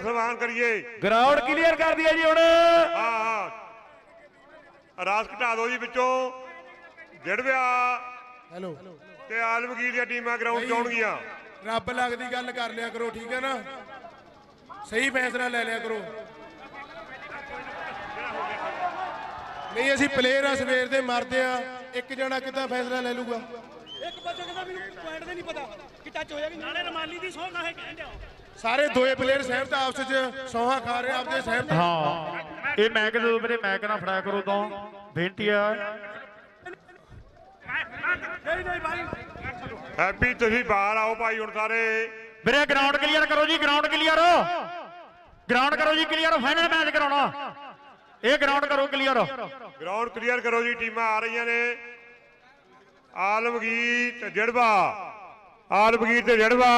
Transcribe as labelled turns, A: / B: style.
A: ਸਨਮਾਨ ਕਰੀਏ।
B: Ground clear ਕਰ ਦਿਆ ਜੀ ਹੁਣ।
A: ਹਾਂ ਹਾਂ ਰਾਸ ਘਟਾ ਦਿਓ ਜੀ ਵਿੱਚੋਂ। ਜੜਵਿਆ
C: ਹੈਲੋ।
A: ਤੇ ਆਲਮਗੀਰ ਦੀਆਂ ਟੀਮਾਂ ਗਰਾਊਂਡ 'ਚ ਆਉਣਗੀਆਂ।
C: ਰੱਬ ਲੱਗਦੀ ਗੱਲ ਕਰ ਲਿਆ ਕਰੋ ਠੀਕ ਹੈ ਨਾ? ਸਹੀ ਫੈਸਲਾ ਲੈ ਲਿਆ ਕਰੋ। ਨਹੀਂ ਅਸੀਂ ਪਲੇਅਰ ਆ ਸਵੇਰ ਦੇ ਮਰਦੇ ਆ। ਇੱਕ ਜਣਾ ਕਿੱਦਾਂ ਫੈਸਲਾ ਲੈ ਲੂਗਾ?
D: ਇੱਕ ਪਾਸੇ ਕਹਿੰਦਾ ਮੈਨੂੰ ਪੁਆਇੰਟ ਦਾ ਨਹੀਂ ਪਤਾ ਕਿ ਟੱਚ ਹੋਇਆ ਕਿ ਨਾਲੇ ਰਮਾਲੀ ਦੀ ਸੋਹ ਨਾ ਹੈ ਕਹਿੰਦੇ
C: ਸਾਰੇ ਦੋਏ ਪਲੇਅਰ ਸਹਿਮਤ ਆਪਸ ਵਿੱਚ ਸੌਹਾ ਖਾ ਰਹੇ ਆਪਦੇ ਸਹਿਮਤ
B: ਹਾਂ ਇਹ ਮੈਕ ਜਦੋਂ ਮੇਰੇ ਮੈਕ ਨਾ ਫੜਾਇਆ ਕਰੋ ਤਾਂ। ਬੇਨਤੀ ਆ।
D: ਨਹੀਂ ਨਹੀਂ ਭਾਈ
A: ਹੈਪੀ ਤੁਸੀਂ ਬਾਹਰ ਆਓ ਭਾਈ ਹੁਣ ਸਾਰੇ।
B: ਵੀਰੇ ਗਰਾਊਂਡ ਕਲੀਅਰ ਕਰੋ ਜੀ ਗਰਾਊਂਡ ਕਲੀਅਰ ਗਰਾਊਂਡ ਕਰੋ ਜੀ ਕਲੀਅਰ ਫਾਈਨਲ ਮੈਚ ਕਰਾਉਣਾ। ਇਹ ਗਰਾਊਂਡ ਕਰੋ ਕਲੀਅਰ
A: ਗਰਾਊਂਡ ਕਲੀਅਰ ਕਰੋ ਜੀ ਟੀਮਾਂ ਆ ਰਹੀਆਂ ਨੇ। ਆਲਮਗੀਰ ਤੇ ਜੜਵਾ। ਆਲਮਗੀਰ ਤੇ ਜੜਵਾ।